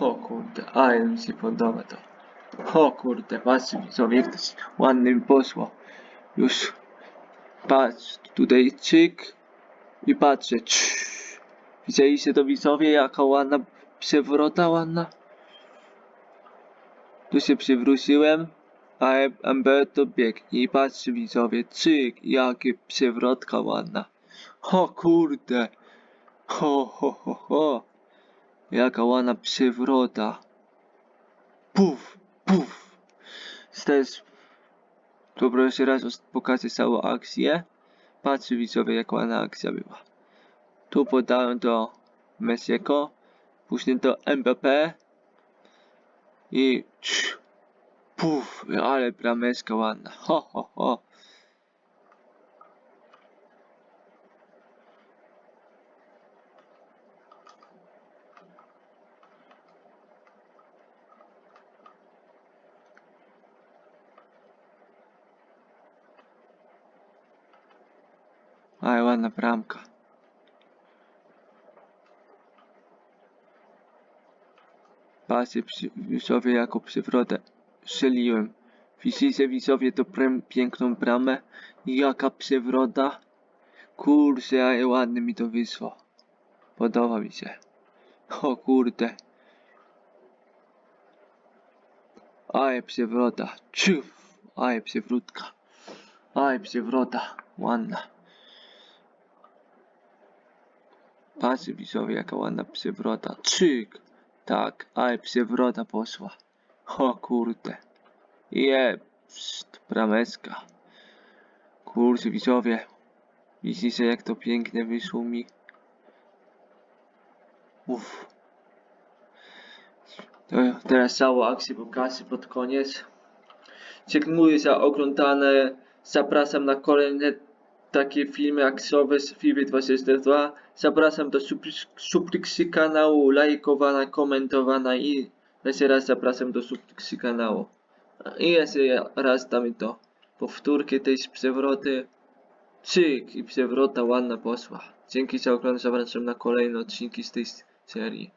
O kurde, ale mi się podoba to. O kurde, patrzcie widzowie, jak to się ładnie poszło. Już, patrz, tutaj cyk i patrzę, cz. Widzieliście to widzowie, jaka ładna przewrota ładna? Tu się przewróciłem, a MB to biegnie i patrzcie widzowie, cyk, jakie przewrotka ładna. O kurde, ho ho ho ho. Jaka ładna przewrota. Puf, puf. Też dobra, jeszcze raz pokażę całą akcję. Patrzcie widzowie, jak ładna akcja była. Tu podałem do Messiego, później do MBP i puf, ale brameczka ładna. Ho, ho, ho. Ale ładna bramka. Patrzcie przy- jaką przewrotę strzeliłem. Widzicie widzowie to prem, piękną bramę? Jaka przewrota? Kurczę, ale ładnie mi to wyszło. Podoba mi się. O kurde. Ale przewrota. Ciuf. Ale przewrótka. Ale przewrota. Ładna. Patrzcie widzowie jaka ładna przewrota. Czyk. Tak, ale przewrota poszła. O kurde. Je, pst, brameczka. Kurczę widzowie. Widzicie jak to pięknie wyszło mi. Uff. Teraz całą akcję pokażę pod koniec. Dziękuję za oglądanie. Zapraszam na kolejne takie filmy akcjowe z FIFA 22. Zapraszam do subs- subskrypcji kanału, lajkowania, komentowania i jeszcze raz zapraszam do subskrypcji kanału. I jeszcze raz damy to powtórkę tej przewroty. Czyk i przewrota ładna posła. Dzięki za oglądanie, zapraszam na kolejne odcinki z tej serii.